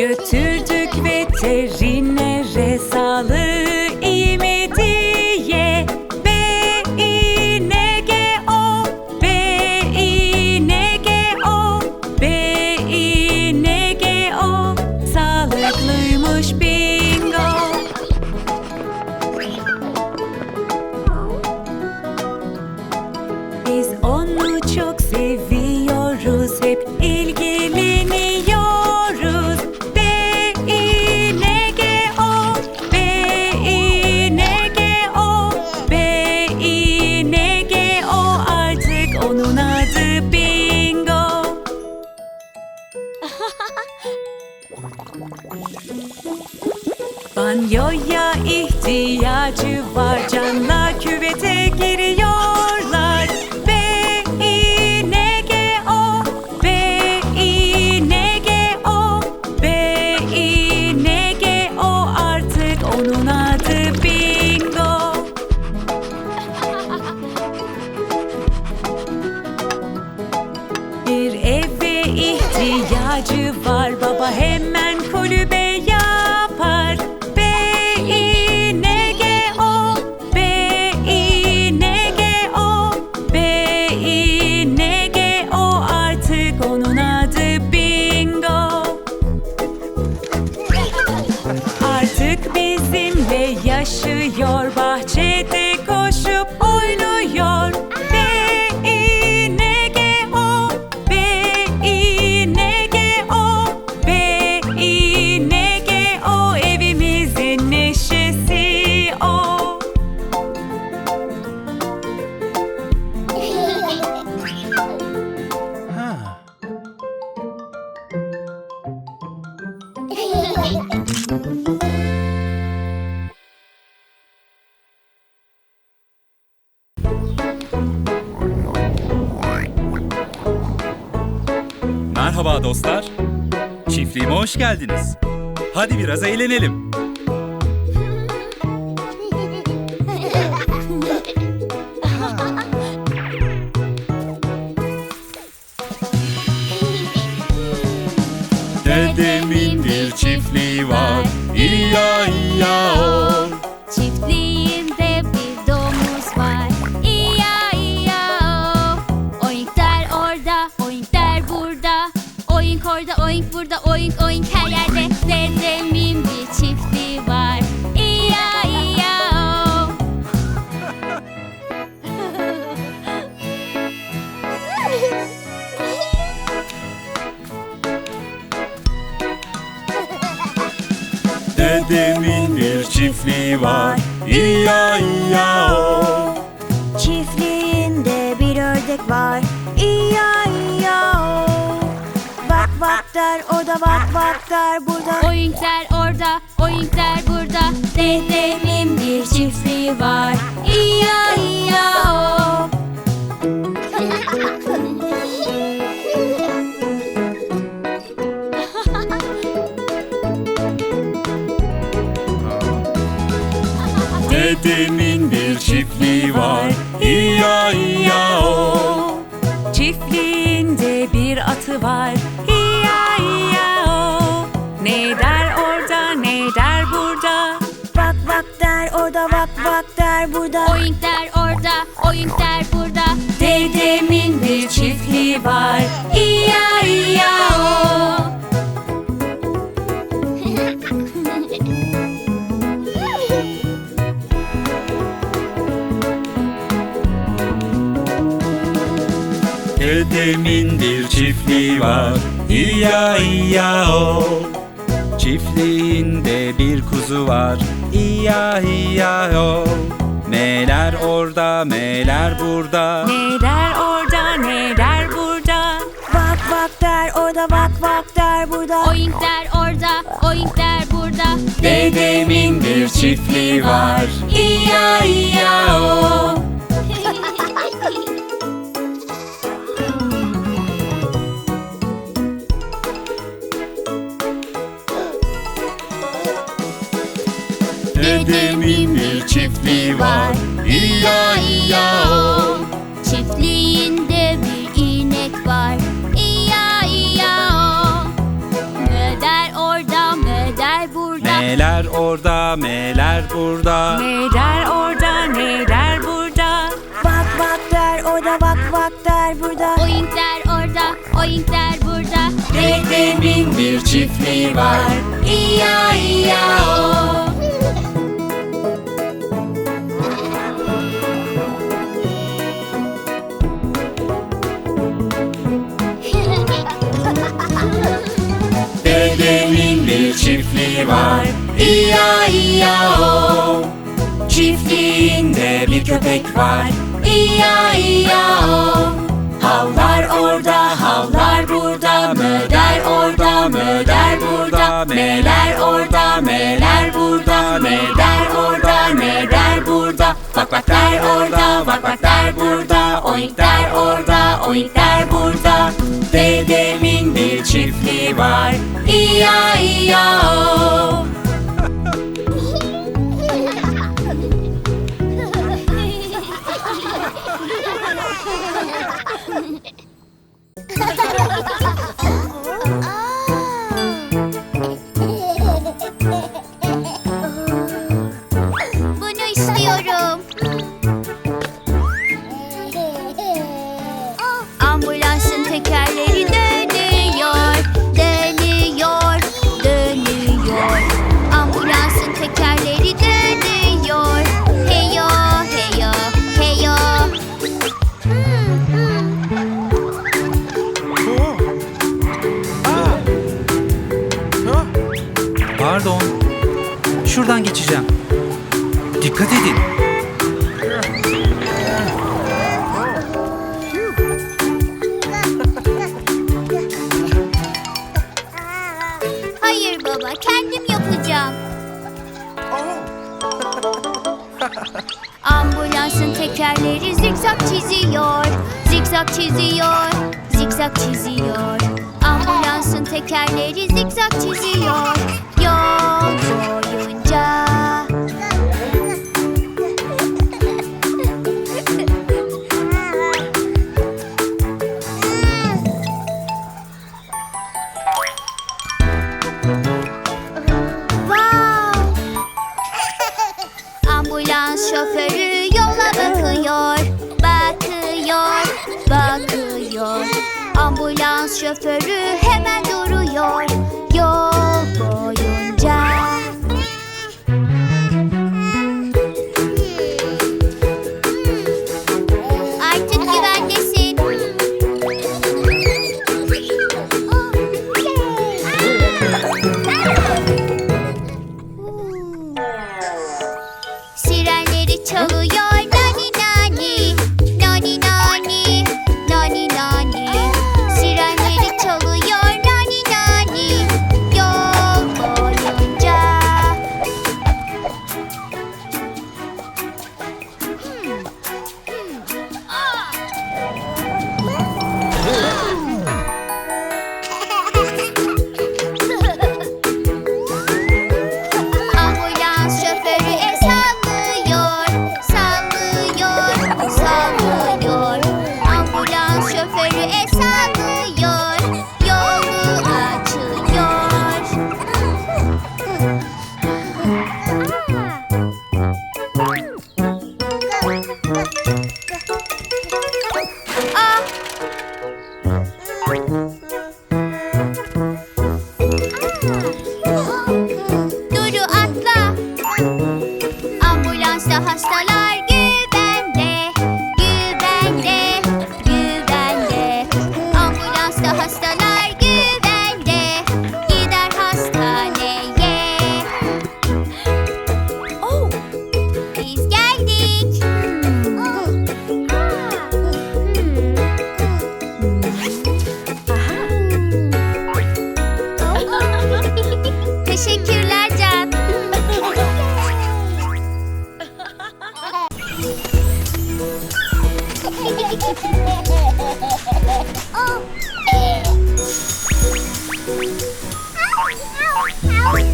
Götürdük veterinere Banyoya ihtiyacı var. Canla küvete Merhaba dostlar. Çiftliğime hoş geldiniz. Hadi biraz eğlenelim. Orada, oink burada, oink oink her yerde. Dedemin bir çiftliği var. İya iya o. Dedemin bir çiftliği var. İya iya o. Çiftliğinde bir ördek var İya der o da vak vak der burada Oink der orada, oink der burada. Dedemin bir çiftliği var. İya iya o. Dedemin bir çiftliği var. İya iya o. Çiftliğinde bir atı var der burada der orada, der burada. Dedemin bir çiftliği var İya iya o Dedemin bir çiftliği var. İya iya o. Çiftliğinde bir kuzu var. İya iya o. Neler orada, neler burada. Ne der orada ne der burada Vak vak der orada vak vak der burada Oink der orada, oink der burada. Dedemin bir çiftliği var İya-iya-o Dedemin bir çiftliği var İya-iya-o Çiftliğinde bir inek var. İya iya o. Mö der orada, mö der burada. Meler orada, meler burada Ne der orada ne der burada Vak vak der orada vak vak der burada Oink der orada, oink der burada. Dedemin bir çiftliği var İya-iya-o Dedemin bir çiftliği var. İya-iya-o Çiftliğinde bir köpek var. İya-iya-o Havlar orada, havlar burada. Möder orada, möder burada. Meler orada, meler burada. Meder orada, meder burada. Bak bak der orada, bak bak der burada Oink der orada, oink der burada. Dedemin bir çiftliği var. İya-iya-o Bunu zikzak çiziyor, zikzak çiziyor. Ambulansın tekerleri zikzak çiziyor, yol boyunca. Ambulans şoförü hemen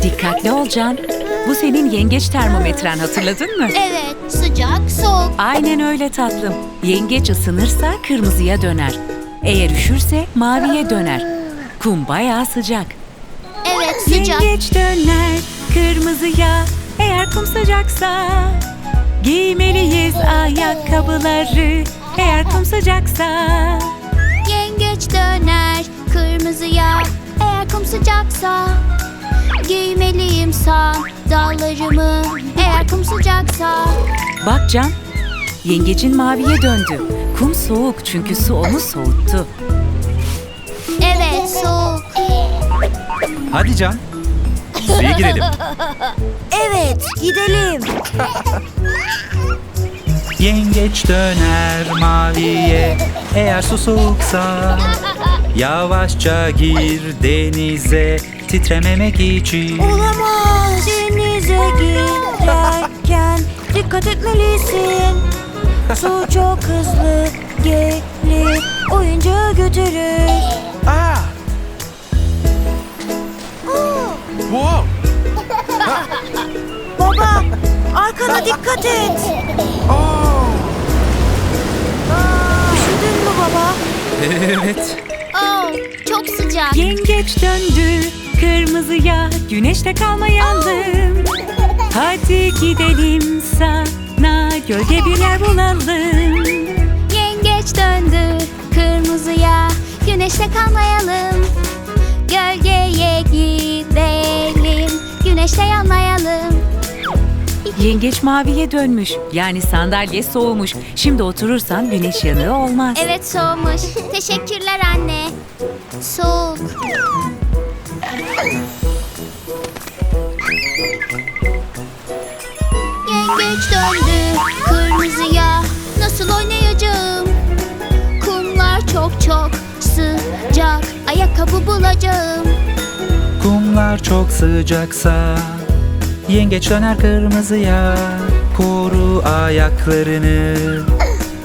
Dikkatli olacaksın. Bu senin yengeç termometren hatırladın mı? Evet, sıcak, soğuk. Aynen öyle tatlım. Yengeç ısınırsa kırmızıya döner. Eğer üşürse maviye döner. Kum bayağı sıcak. Evet, sıcak. Yengeç döner kırmızıya eğer kum sıcaksa. Giymeliyiz ayakkabıları eğer kum sıcaksa. Yengeç döner kırmızıya eğer kum sıcaksa. Giymeliyim sandallarımı eğer kum sıcaksa. Bak Can, yengecin maviye döndü. Kum soğuk çünkü su onu soğuttu. Evet, soğuk. Hadi Can. Suya girelim. Evet, gidelim. Yengeç döner maviye eğer su soğuksa Yavaşça gir denize titrememek için Olamaz. Denize girerken dikkat etmelisin. Su çok hızlı gelir, oyuncağı götürür. Ah! Wow! Baba, arkana dikkat et. Oh! Evet Oh, çok sıcak. Yengeç döndü kırmızıya, güneşte kalmayalım. Hadi gidelim sana, gölge bir yer bulalım. Yengeç döndü kırmızıya Güneşte kalmayalım Gölgeye gidelim Güneşte yanmayalım Yengeç maviye dönmüş, yani sandalye soğumuş. Şimdi oturursan güneş yanığı olmaz. Evet soğumuş. Teşekkürler anne. Soğuk. Yengeç döndü kırmızıya. Nasıl oynayacağım? Kumlar çok çok sıcak. Ayakkabı bulacağım. Kumlar çok sıcaksa Yengeç döner kırmızıya Koru ayaklarını.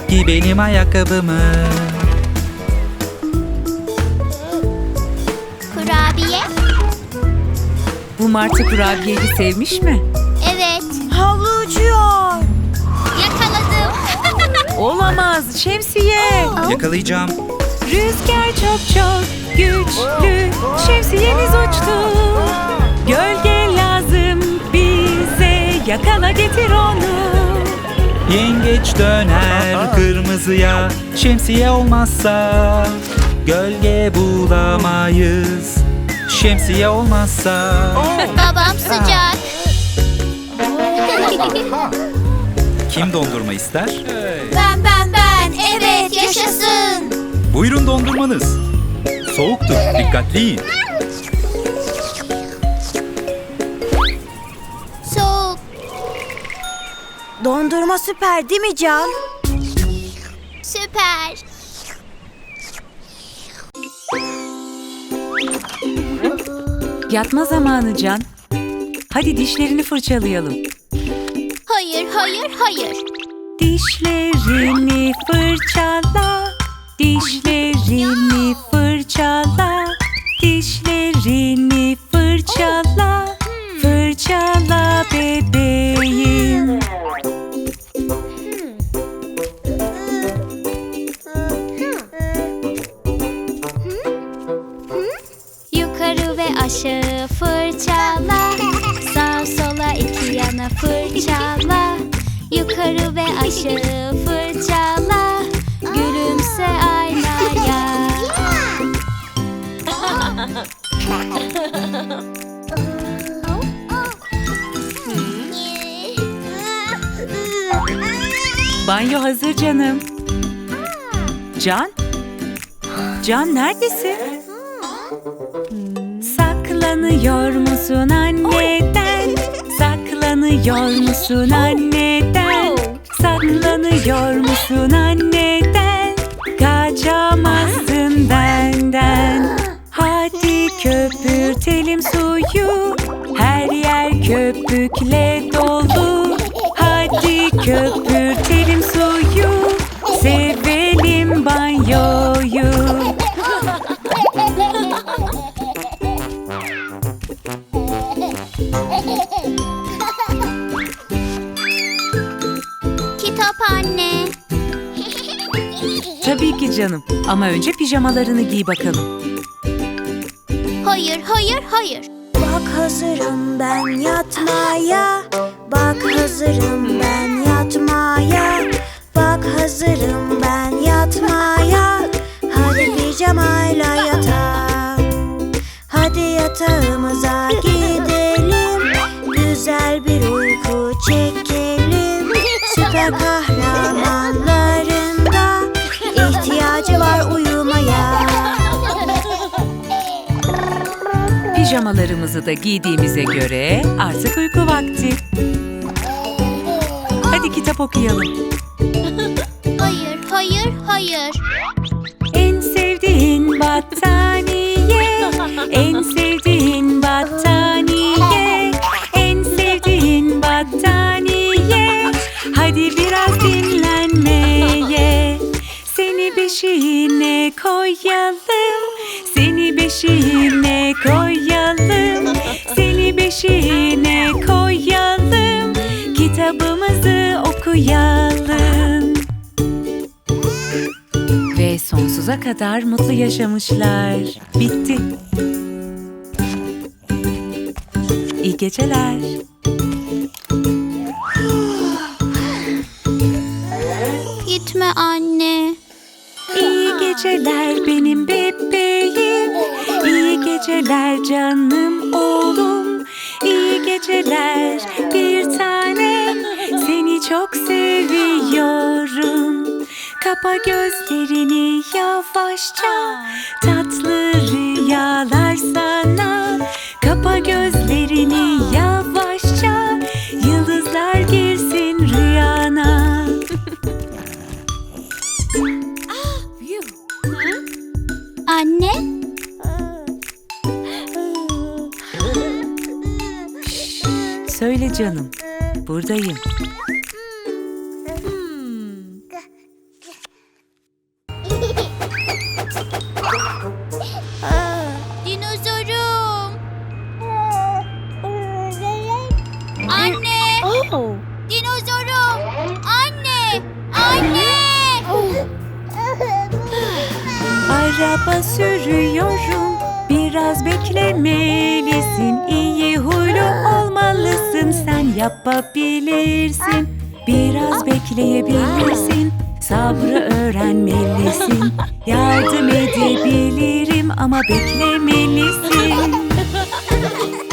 Giy benim ayakkabımı. Kurabiye. Bu martı kurabiyeyi sevmiş mi? Evet. Havlu uçuyor. yakaladım. Olamaz, şemsiye. Yakalayacağım. Rüzgar çok çok güçlü. Şemsiyeniz uçtu. Gölge lazım bize Yakala getir onu. Yengeç döner kırmızıya Şemsiye olmazsa Gölge bulamayız. Şemsiye olmazsa. Babam sıcak. Kim dondurma ister? Ben ben ben. Evet yaşasın. Buyurun dondurmanız. Soğuktur dikkatli yiyin Dondurma süper değil mi Can? süper. Yatma zamanı Can. Hadi dişlerini fırçalayalım. Hayır hayır hayır. Dişlerini fırçala. Dişlerini fırçala. Dişlerini fırçala. Fırçala bebeğim yana fırçala Yukarı ve aşağı fırçala Gülümse aynaya Banyo hazır canım Can? Can neredesin? Saklanıyor musun anneden? Saklanıyor musun anneden? Saklanıyor musun anneden? Kaçamazsın benden Hadi köpürtelim suyu Her yer köpükle dolu Hadi köpürtelim Hadi canım. Ama önce pijamalarını giy bakalım. Hayır, hayır, hayır. Bak hazırım ben yatmaya. Bak hazırım ben yatmaya. Bak hazırım ben yatmaya. Hadi pijamayla yatağa Hadi yatağımıza gidelim. Güzel bir uyku çekelim Pijamalarımızı da giydiğimize göre artık uyku vakti. Hadi kitap okuyalım. Hayır, hayır, hayır. En sevdiğin battaniye, en sevdiğin battaniye, en sevdiğin battaniye. Hadi biraz dinlenmeye. Seni beşiğine koyalım, seni beşiğine koyalım, seni beşiğine koyalım. Kitabımızı okuyalım. Ve sonsuza kadar mutlu yaşamışlar. Bitti. İyi geceler. Gitme anne. İyi geceler benim bebeğim. Geceler canım oğlum. İyi geceler bir tanem. Seni çok seviyorum. Kapa gözlerini yavaşça. Tatlı rüyalar sana. Kapa gözlerini yavaşça. Yıldızlar girsin Canım. Buradayım. dinozorum. Anne, dinozorum. Anne, anne. Araba sürüyorum. Biraz beklemelisin. İyi huylu olmalısın. Sen yapabilirsin. Biraz bekleyebilirsin. Sabrı öğrenmelisin. Yardım edebilirim ama beklemelisin.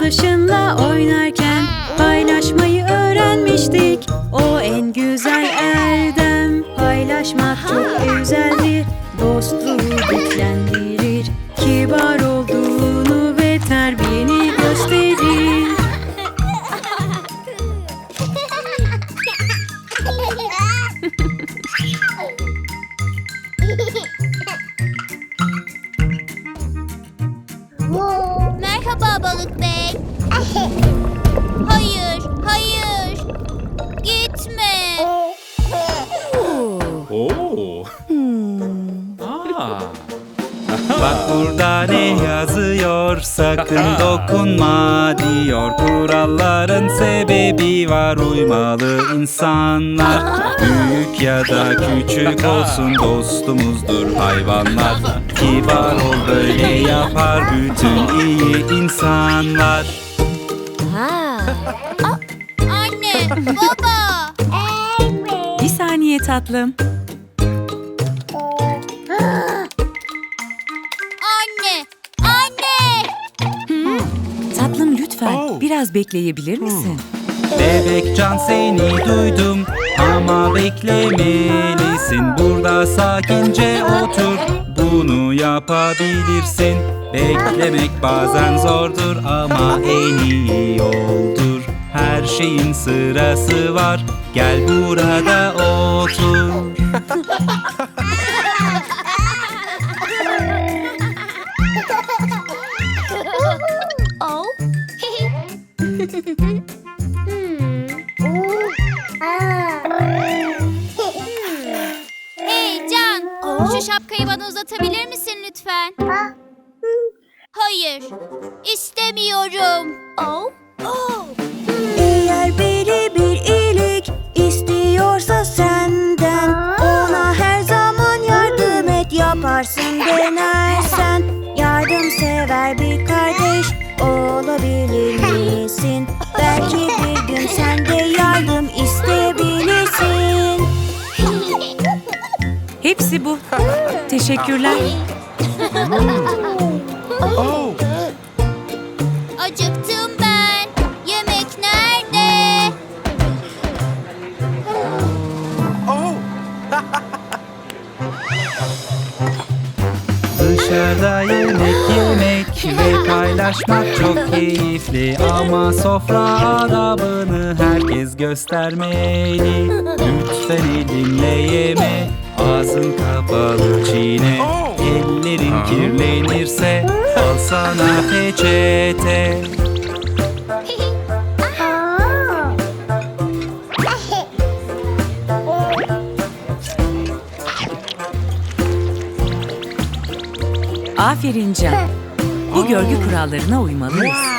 Arkadaşınla oynarken Paylaşmayı öğrenmiştik Oo. Aa. Bak burada ne yazıyor? Sakın dokunma diyor. Kuralların sebebi var. Uymalı insanlar. Büyük ya da küçük olsun dostumuzdur hayvanlar. Kibar ol böyle yapar bütün iyi insanlar. Anne, baba. Bir saniye tatlım biraz bekleyebilir misin? Bebek can seni duydum. Ama beklemelisin. Burada sakince otur. Bunu yapabilirsin. Beklemek bazen zordur ama en iyi yoldur. Her şeyin sırası var. Gel burada otur hey Can, şu şapkayı bana uzatabilir misin lütfen? Hayır, istemiyorum. Oh. Hepsi bu. Teşekkürler. Oh. Acıktım ben. Yemek nerede? Oh. Dışarıda yemek yemek ve paylaşmak çok keyifli Ama sofra adabını herkes göstermeli Lütfen elinle yeme, ağzın kapalı çiğne Ellerin kirlenirse al sana peçete Aferin Can. Bu görgü kurallarına uymalıyız.